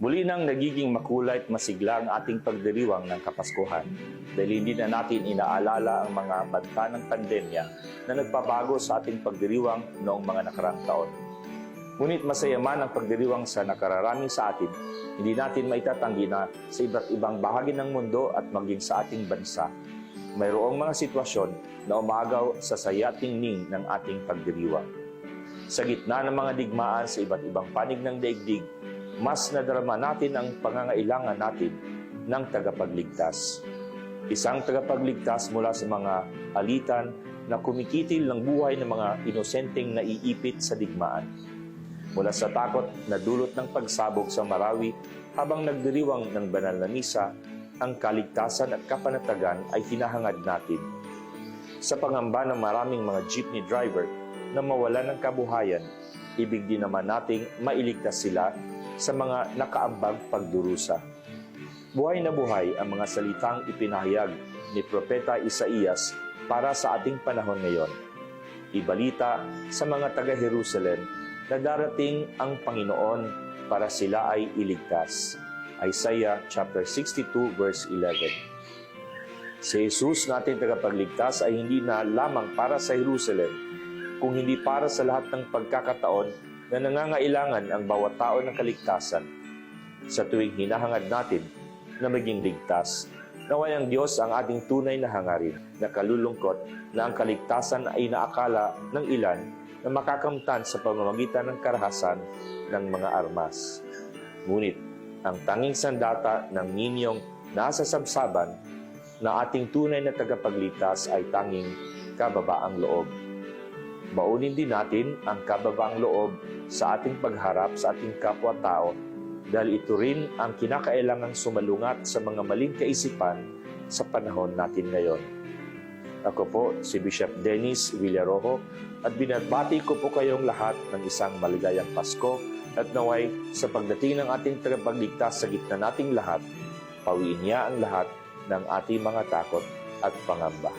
Muli nang nagiging makulay at masigla ang ating pagdiriwang ng Kapaskuhan dahil hindi na natin inaalala ang mga banta ng pandemya na nagpabago sa ating pagdiriwang noong mga nakarang taon. Ngunit masaya man ang pagdiriwang sa nakararami sa atin, hindi natin maitatanggi na sa iba't ibang bahagi ng mundo at maging sa ating bansa, mayroong mga sitwasyon na umagaw sa sayating ning ng ating pagdiriwang. Sa gitna ng mga digmaan sa iba't ibang panig ng daigdig, mas nadarama natin ang pangangailangan natin ng tagapagligtas. Isang tagapagligtas mula sa mga alitan na kumikitil ng buhay ng mga inosenteng naiipit sa digmaan. Mula sa takot na dulot ng pagsabog sa Marawi habang nagdiriwang ng banal na misa, ang kaligtasan at kapanatagan ay hinahangad natin. Sa pangamba ng maraming mga jeepney driver na mawalan ng kabuhayan, ibig din naman nating mailigtas sila sa mga nakaambag pagdurusa. Buhay na buhay ang mga salitang ipinahayag ni Propeta Isaías para sa ating panahon ngayon. Ibalita sa mga taga-Jerusalem na darating ang Panginoon para sila ay iligtas. Isaiah chapter 62 verse 11. Si Jesus natin tagapagligtas ay hindi na lamang para sa Jerusalem, kung hindi para sa lahat ng pagkakataon na nangangailangan ang bawat tao ng kaligtasan. Sa tuwing hinahangad natin na maging ligtas, naway ang Diyos ang ating tunay na hangarin na kalulungkot na ang kaligtasan ay naakala ng ilan na makakamtan sa pamamagitan ng karahasan ng mga armas. Ngunit, ang tanging sandata ng ninyong nasa sabsaban na ating tunay na tagapagligtas ay tanging kababaang loob. Baunin din natin ang kababaang loob sa ating pagharap sa ating kapwa-tao dahil ito rin ang kinakailangang sumalungat sa mga maling kaisipan sa panahon natin ngayon. Ako po si Bishop Dennis Villarojo at binabati ko po kayong lahat ng isang maligayang Pasko at naway sa pagdating ng ating tagapagligtas sa gitna nating lahat, pawiin niya ang lahat ng ating mga takot at pangamba.